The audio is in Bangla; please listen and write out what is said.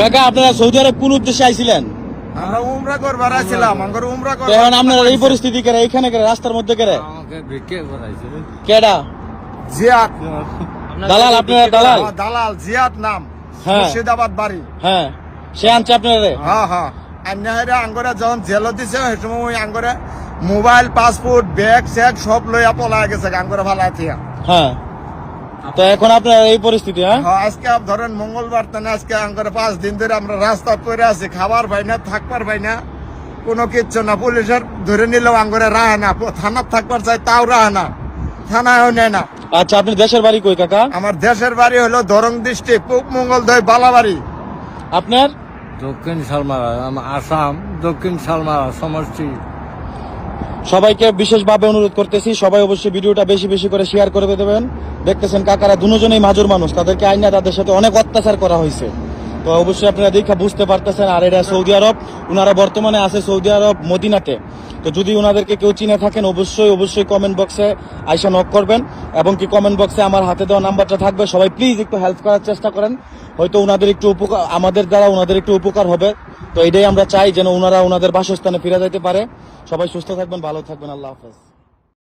কাকা আপনারা সৌদি আরব কোন উদ্দেশ্যে আইছিলেন? আমরা উমরা করবার আছিলাম আমার উমরা তো এখন আপনারা এই পরিস্থিতি কেরে এইখানে কেরে রাস্তার মধ্যে কেরে আমাকে কেডা? জিয়াদ। দালাল আপনারা দালাল? দালাল জিয়াদ নাম। হ্যাঁ। মুর্শিদাবাদ বাড়ি। হ্যাঁ। সে আনছে আপনারা? হ্যাঁ হ্যাঁ। আন্যাহারে আঙ্গরে যখন জেল দিছে সেই সময় ওই আঙ্গরে মোবাইল পাসপোর্ট ব্যাগ স্যাগ সব লইয়া পলা গেছে আঙ্গরে ভালা থিয়া হ্যাঁ। তো এখন আপনার এই পরিস্থিতি হ্যাঁ? হ্যাঁ, আজকে আপ ধরেন মঙ্গলবার তানে আজকে আঙ্গরে পাঁচ দিন ধরে আমরা রাস্তা পরে আছি খাবার পাই না থাকবার পাই না। কোনো কিচ্ছু না পুলিশের ধরে নিলেও আঙ্গরে রাহে না থানার থাকবার চাই তাও রাহে না থানায়ও নেয় না। আচ্ছা আপনি দেশের বাড়ি কই কাকা? আমার দেশের বাড়ি হলো ধরং ডিস্ট্রিক্ট পূব মঙ্গল মঙ্গলদয় বালাবাড়ি। আপনার? দক্ষিণ শালমারা আম- আসাম দক্ষিণ শালমারা সমষ্টি। সবাইকে বিশেষভাবে অনুরোধ করতেছি, সবাই অবশ্যই ভিডিওটা বেশি বেশি করে শেয়ার করে দেবেন। দেখতেছেন কাকারা দুজনেই মাজুর মানুষ, তাদেরকে আইনা তাদের সাথে অনেক অত্যাচার করা হয়েছে। তো অবশ্যই আপনারা দেখা বুঝতে পারতেছেন, আর এটা সৌদি আরব ওনারা বর্তমানে আছে সৌদি আরব মদিনাতে। তো যদি ওনাদেরকে কেউ চিনে থাকেন, অবশ্যই অবশ্যই কমেন্ট বক্সে আইসা নক করবেন, এবং কি কমেন্ট বক্সে আমার হাতে দেওয়া নাম্বারটা থাকবে। সবাই প্লিজ একটু হেল্প করার চেষ্টা করেন। হয়তো ওনাদের একটু উপকার, আমাদের দ্বারা ওনাদের একটু উপকার হবে। তো এটাই আমরা চাই যেন ওনারা ওনাদের বাসস্থানে ফিরে যেতে পারে। সবাই সুস্থ থাকবেন, ভালো থাকবেন, আল্লাহ হাফেজ।